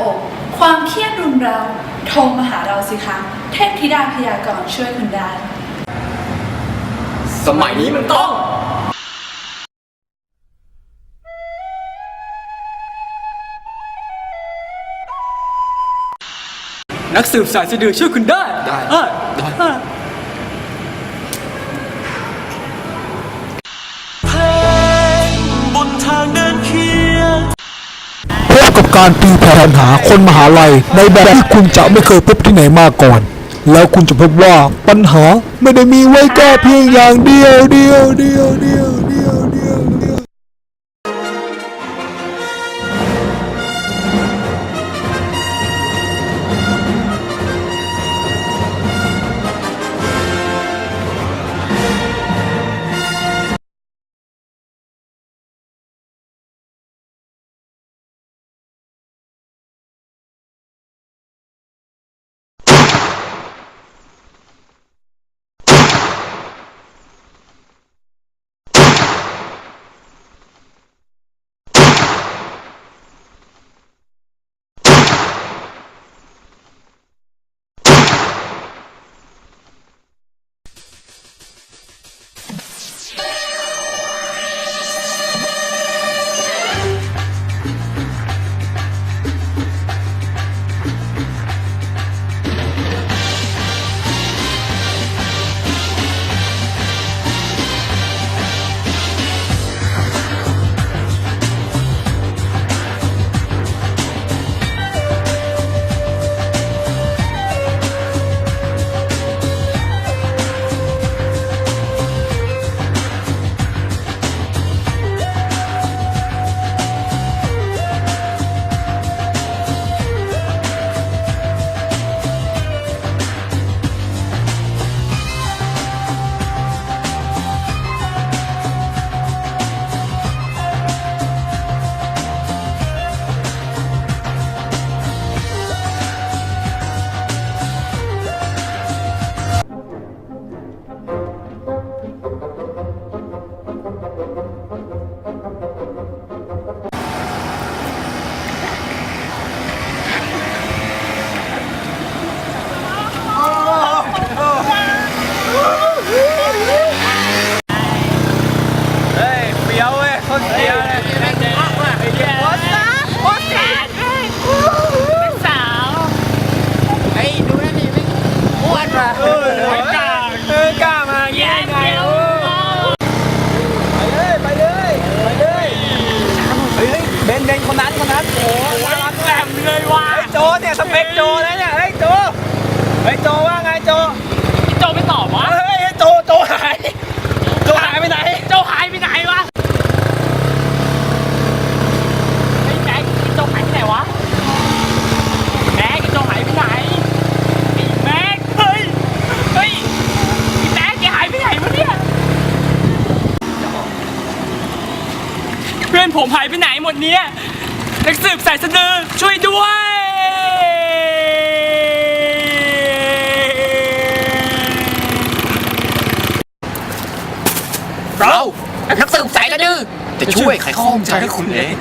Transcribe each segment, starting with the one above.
อก ความเครียดรุมเรา โทรมาหาเราสิคะ เทพธิดาพยากรณ์ช่วยคุณได้ สมัยนี้มันต้อง นักสืบสายสะดือช่วยคุณได้ ได้ ได้ การตีแผนหาคนมหาลัย ในแบบที่คุณจะไม่เคยพบที่ไหนมาก่อน แล้วคุณจะพบว่าปัญหาไม่ได้มีไว้แก้เพียงอย่างเดียวเดียวเดียวเดียว เฮ้ยโจว่าไงโจโจไม่ตอบวะ เฮ้ยโจโจหาย โจหายไปไหน โจหายไปไหนวะไอ้แม็กโจหายไปไหนวะ แม็กโจหายไปไหนไอ้แม็กเฮ้ย เฮ้ยไอ้แม็กแกหายไปไหนวะเนี่ย เพื่อนผมหายไปไหนหมดเนี่ยนักสืบสายสะดือช่วยด้วย เรานักสืบสายกระดือจะช่วยไขข้อข้องใจให้คุณเอง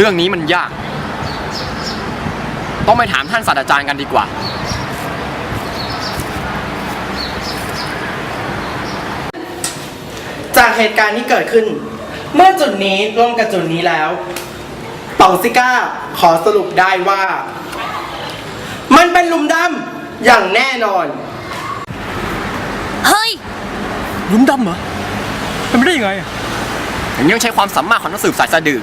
เรื่องนี้มันยาก ต้องไปถามท่านศาสตราจารย์กันดีกว่า จากเหตุการณ์ที่เกิดขึ้น เมื่อจุดนี้ร่วมกับจุดนี้แล้วเป่าซิก้าขอสรุปได้ว่า มันเป็นหลุมดำอย่างแน่นอน เฮ้ย หลุมดำเหรอเป็นไม่ได้ยังไงอะอย่างนี้ต้องใช้ความสามารถของนักสืบสายสะดือ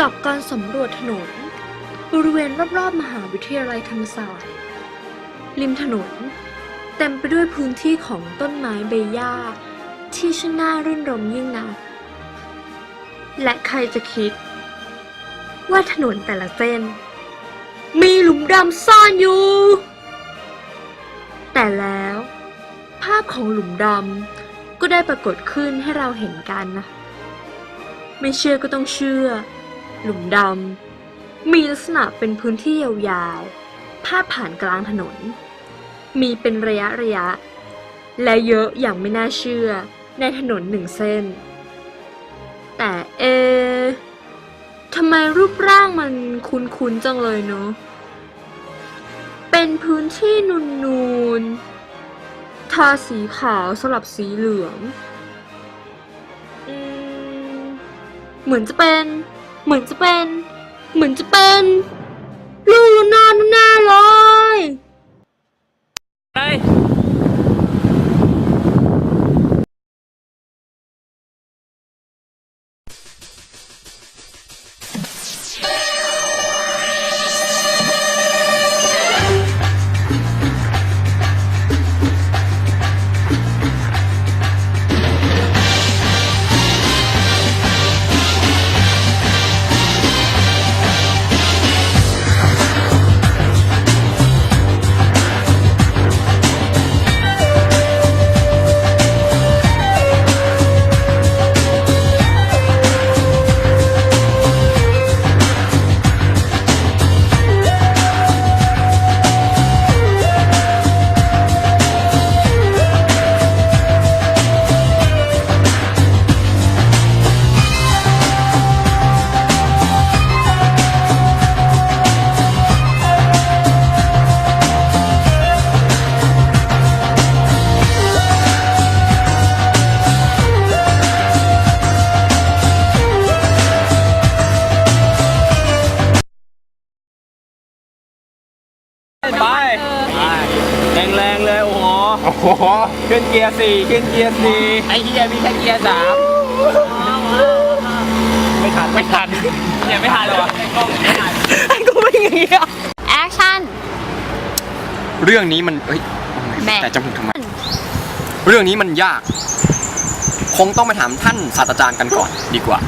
จากการสำรวจถนน บริเวณรอบๆมหาวิทยาลัยธรรมศาสตร์ ริมถนน เต็มไปด้วยพื้นที่ของต้นไม้ใบหญ้า ที่ช่างน่ารื่นรมยิ่งนัก และใครจะคิด ว่าถนนแต่ละเส้น มีหลุมดำซ่อนอยู่ แต่แล้ว ภาพของหลุมดำก็ได้ปรากฏขึ้นให้เราเห็นกันนะ ไม่เชื่อก็ต้องเชื่อ หลุมดำ มีลักษณะเป็นพื้นที่ยาวๆ พาดผ่านกลางถนน มีเป็นระยะระยะ และเยอะอย่างไม่น่าเชื่อในถนนหนึ่งเส้น แต่เอะทำไมรูปร่างมันคุ้นๆจังเลยเนาะ เป็นพื้นที่นูนๆ ทาสีขาวสลับสีเหลืองอเหมือนจะเป็น เหมือนจะเป็น เหมือนจะเป็น ลูนอนหน้าร้อ ไปแรงแรงๆเลยโอ้โหโอ้โหขึ้นเกียร์สี่ขึ้นเกียร์สี่ไอ้เฮียมีแค่เกียร์สามไม่ทันไม่ทันเฮียไม่ทันเลยวะแอคชั่น เรื่องนี้มันเอ้ยแม่ แต่จมูกทำไม เรื่องนี้มันยาก คงต้องไปถามท่านศาสตราจารย์กันก่อนดีกว่า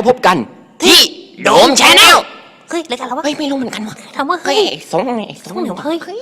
แล้วพบกัน ที่โดมชาแนลเฮ้ยรายการเราวะเฮ้ยไม่รู้เหมือนกันว่ะทำว่าเฮ้เฮ้ยยไอ้สองไอ้สองเดี๋ยวเฮ้ยเฮ้ย